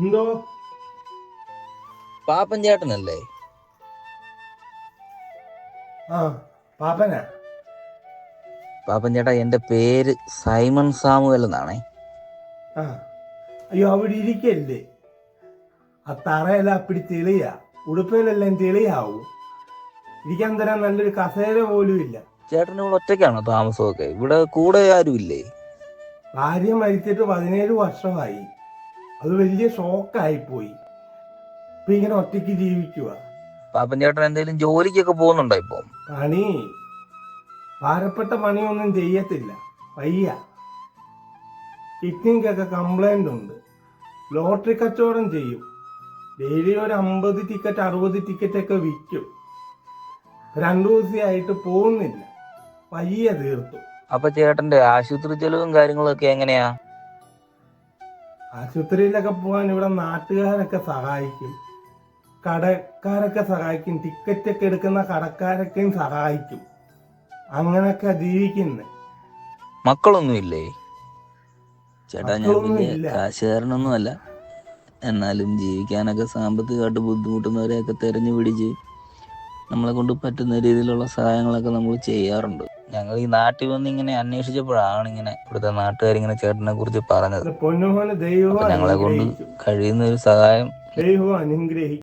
എന്തോ? പാപ്പൻ ചേട്ടനല്ലേ ആ പാപ്പനാ. പാപ്പൻ ചേട്ടാ എന്റെ പേര് സൈമൺ സാമുവൽ എന്നാണേ. ആ അയ്യോ അവിടെ ഇരിക്കല്ലേ. ആ തറയെല്ലാം അപ്പിടി തെളിയാ. ഉടുപ്പയിലെല്ലാം തെളിയാവും. ഇരിക്കാൻ തരാൻ നല്ലൊരു കസേര പോലും ഇല്ല. ചേട്ടന് ഇവിടെ ഒറ്റയ്ക്കാണോ താമസമൊക്കെ? ഇവിടെ കൂടെ ആരുമില്ലേ? ഭാര്യ മരിച്ചിട്ട് പതിനേഴ് വർഷമായി. അത് വലിയ ഷോക്കായിപ്പോയി. ഇപ്പൊ ഇങ്ങനെ ഒറ്റയ്ക്ക് ജീവിക്കുക പാപ്പൻ ചേട്ടൻ എന്തെങ്കിലും ജോലിക്കൊക്കെ പോകുന്നുണ്ടോ ഇപ്പൊ? പണി ഭാരപ്പെട്ട പണിയൊന്നും ചെയ്യത്തില്ല. വയ്യ. കിഡ്നിക്കൊക്കെ കംപ്ലൈന്റ് ഉണ്ട്. ലോട്ടറി കച്ചവടം ചെയ്യും. ഡെയിലി ഒരു അമ്പത് ടിക്കറ്റ് അറുപത് ടിക്കറ്റ് ഒക്കെ വിൽക്കും. രണ്ടു ദിവസമായിട്ട് പോകുന്നില്ല. പയ്യ തീർത്തു. അപ്പൊ ചേട്ടന്റെ ആശുപത്രി ചെലവും കാര്യങ്ങളൊക്കെ എങ്ങനെയാ? ആശുപത്രിയിലൊക്കെ പോകാൻ ഇവിടെ നാട്ടുകാരൊക്കെ സഹായിക്കും. കടക്കാരൊക്കെ സഹായിക്കും. ടിക്കറ്റ് ഒക്കെ എടുക്കുന്ന കടക്കാരൊക്കെയും സഹായിക്കും. അങ്ങനൊക്കെ ജീവിക്കുന്നു. മക്കളൊന്നുമില്ലേ? ചേട്ടാ ഞാൻ വലിയ എന്നാലും ജീവിക്കാനൊക്കെ സാമ്പത്തികമായിട്ട് ബുദ്ധിമുട്ടുന്നവരെയൊക്കെ തെരഞ്ഞു പിടിച്ച് നമ്മളെ കൊണ്ട് പറ്റുന്ന രീതിയിലുള്ള സഹായങ്ങളൊക്കെ നമ്മൾ ചെയ്യാറുണ്ട്. ഞങ്ങൾ ഈ നാട്ടിൽ വന്ന് ഇങ്ങനെ അന്വേഷിച്ചപ്പോഴാണ് ഇങ്ങനെ ഇവിടുത്തെ നാട്ടുകാരിങ്ങനെ ചേട്ടനെ കുറിച്ച് പറഞ്ഞത്. ഞങ്ങളെ കൊണ്ട് കഴിയുന്ന ഒരു സഹായം ദൈവം അനുഗ്രഹിക്കും